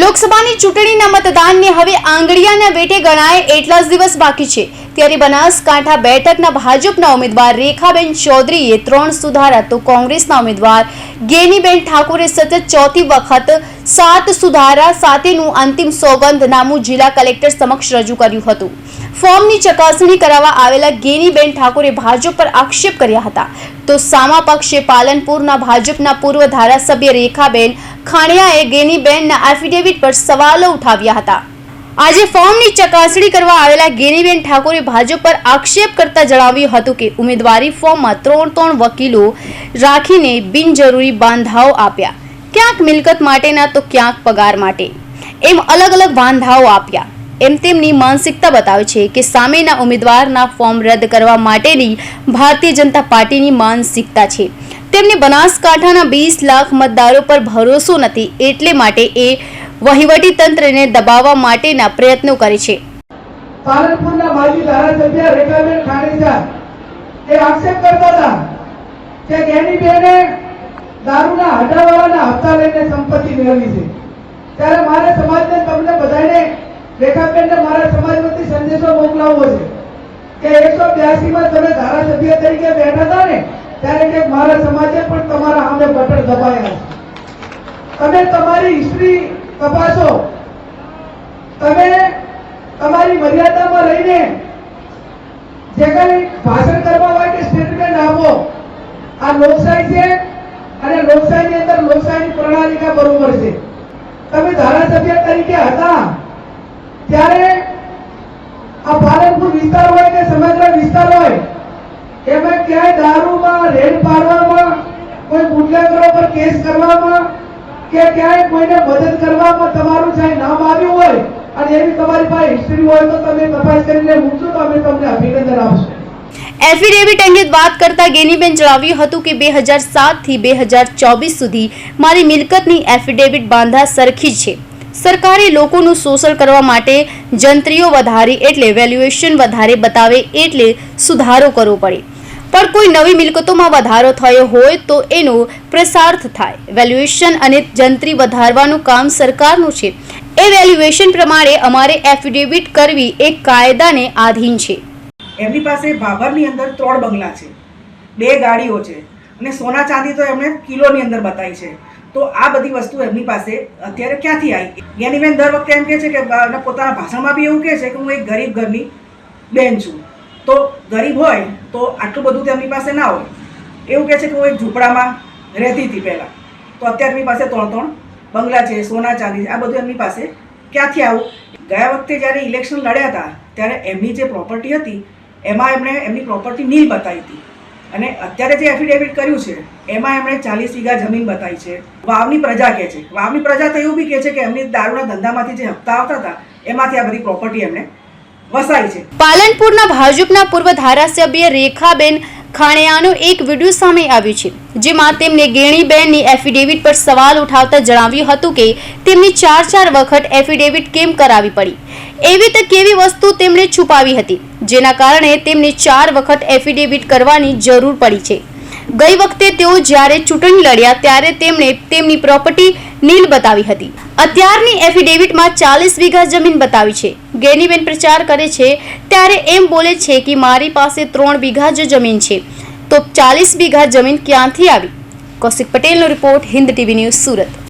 લોકસભાની ચૂંટણીના મતદાનને હવે આંગળીયાના વેટે ગણાય એટલા જ દિવસ બાકી છે. ત્યારે બનાસકાંઠા બેઠકના ભાજપના ઉમેદવાર રેખાબેન ચૌધરીએ ત્રણ સુધારા તો કોંગ્રેસના ઉમેદવાર ગેનીબેન ઠાકોરે સતત ચોથી વખત સાત સુધારા સાથેનું અંતિમ સોગંદનામું જિલ્લા કલેક્ટર સમક્ષ રજૂ કર્યું હતું. ફોર્મની ચકાસણી કરાવવા આવેલા ગેનીબેન ઠાકોરે ભાજપ પર આક્ષેપ કર્યા હતા. તો સામા પક્ષે પાલનપુરના ભાજપના પૂર્વ ધારાસભ્ય રેખાબેન ખાણિયાએ ગેનીબેનના એફિડેવિટ પર સવાલો ઉઠાવ્યા હતા. આજે ફોર્મની ચકાસણી કરવા આવેલા ગેનીબેન ઠાકોરે ભાજપ પર આક્ષેપ કરતા જણાવ્યું હતું કે ઉમેદવારી ફોર્મમાં ત્રણ ત્રણ વકીલો રાખીને બિનજરૂરી બાંધાઓ આપ્યા. ક્યાંક મિલકત માટેના તો ક્યાંક પગાર માટે. એમ અલગ અલગ બાંધાઓ આપ્યા. એમ તેમની માનસિકતા બતાવે છે કે સામેના ઉમેદવારના ફોર્મ રદ કરવા માટેની ભારતીય જનતા પાર્ટીની માનસિકતા છે. તેમને બનાસકાંઠાના વીસ લાખ મતદારો પર ભરોસો નથી એટલે માટે એ વહીવટી તંત્રને દબાવવા માટેના પ્રયત્નો કરે છે. પાલનપુરના માજી ધારાસભ્ય રેખાબેન ખાડેજા એ આક્ષેપ કરતા હતા કે ગેનીબેને દારૂના હટાવાળાના હપ્તા લઈને સંપત્તિ મેળવી છે. ત્યારે મારે સમાજને તમને બધાને રેખાબેનને મારા સમાજ વતી સંદેશો મોકલાવવો છે કે એકસો માં તમે ધારાસભ્ય તરીકે બેઠા હતા ને, ત્યારે કે મારા સમાજે પણ તમારા સામે બટન દબાયા તમે તમારી હિસ્ટ્રી તપાસો. તમે તમારી મર્યાદામાં રહીને જે કઈ ભાષણ કરવા હોય કે સ્ટેટમેન્ટ આપો, આ લોકશાહી છે અને લોકશાહીની અંદર લોકશાહીની પ્રણાલિકા બરોબર છે. તમે ધારાસભ્ય તરીકે હતા. ત્યારે આ પાલનપુર વિસ્તાર હોય કે સમગ્ર વિસ્તાર હોય, એમાં ક્યાંય દારૂમાં, રેડ પાડવામાં, કોઈ બુટલેગરો પર કેસ કરવામાં કે ક્યાંય કોઈને મદદ કરવામાં તમારું જ્યાં નામ આવ્યું હોય અને એવી તમારી પાસે હિસ્ટ્રી હોય તો તમે તપાસ કરીને મૂકશો તો અમે તમને અભિનંદન આપશું. એફિડેવિટ અંગે વાત કરતા ગેનીબેન જણાવ્યું હતું કે બે હજાર સાતથી બે હજાર ચોવીસ સુધી મારી મિલકતની એફિડેવિટ બાંધા સરખી છે. સરકારે લોકોનું શોષણ કરવા માટે જંત્રીઓ વધારી એટલે વેલ્યુએશન વધારે બતાવે એટલે સુધારો કરવો પડે. પણ કોઈ નવી મિલકતોમાં વધારો થયો હોય તો એનો પ્રસાર્થ થાય. વેલ્યુએશન અને જંત્રી વધારવાનું કામ સરકારનું છે. એ વેલ્યુએશન પ્રમાણે અમારે એફિડેવિટ કરવી એ કાયદાને આધીન છે. એમની પાસે ભાભરની અંદર ત્રણ બંગલા છે. બે ગાડીઓ છે. અને સોના ચાંદી તો એમણે કિલોની અંદર બતાવી છે. તો આ બધી વસ્તુ એમની પાસે અત્યારે ક્યાંથી આવી? જ્ઞાનીબેન દર વખતે એમ કહે છે કે પોતાના ભાષણમાં બી એવું કહે છે કે, હું એક ગરીબ ઘરની બેન છું. તો ગરીબ હોય તો આટલું બધું તેમની પાસે ના હોય. એવું કહે છે કે, હું એક ઝૂંપડામાં રહેતી હતી પહેલાં. તો અત્યારે એમની પાસે ત્રણ ત્રણ બંગલા છે, સોના, ચાંદી છે, આ બધું એમની પાસે ક્યાંથી આવું? ગયા વખતે જ્યારે ઇલેક્શન લડ્યા હતા, ત્યારે એમની જે પ્રોપર્ટી હતી, એમાં એમણે એમની પ્રોપર્ટી નીલ બતાવી હતી. અને અત્યારે જે એફિડેવિટ કર્યું છે, એમાં એમણે ચાલીસ વીઘા જમીન બતાવી છે. વાવની પ્રજા કહે છે. વાવની પ્રજા તો એવું બી કહે છે કે એમની દારૂના ધંધામાંથી જે હપ્તા આવતા હતા, એમાંથી આ બધી પ્રોપર્ટી એમણે વસાઈ છે. પાલનપુરના ભાજપના પૂર્વ ધારાસભ્ય રેખાબેન ખાણિયાનો એક વીડિયો સામે આવ્યો છે, જેમાં તેમને ગેણીબેનની એફિડેવિટ પર સવાલ ઉઠાવતા જણાવ્યું હતું કે તેમની ચાર ચાર વખત એફિડેવિટ કેમ કરાવી પડી? એવી તો કેવી વસ્તુ તેમણે છુપાવી હતી? જેના કારણે તેમને ચાર વખત એફિડેવિટ કરવાની જરૂર પડી છે. ગઈ વખતે તેઓ જ્યારે ચૂંટણી લડ્યા ત્યારે તેમણે તેમની પ્રોપર્ટી નીલ બતાવી હતી. અત્યારની એફિડેવિટમાં ચાલીસ વીઘા જમીન બતાવી છે. ગેનીબેન પ્રચાર કરે છે, ત્યારે એમ બોલે છે કે મારી પાસે ત્રણ વીઘા જ જમીન છે. તો ચાલીસ વીઘા જમીન ક્યાંથી આવી? કૌશિક પટેલનો report Hind TV news Surat.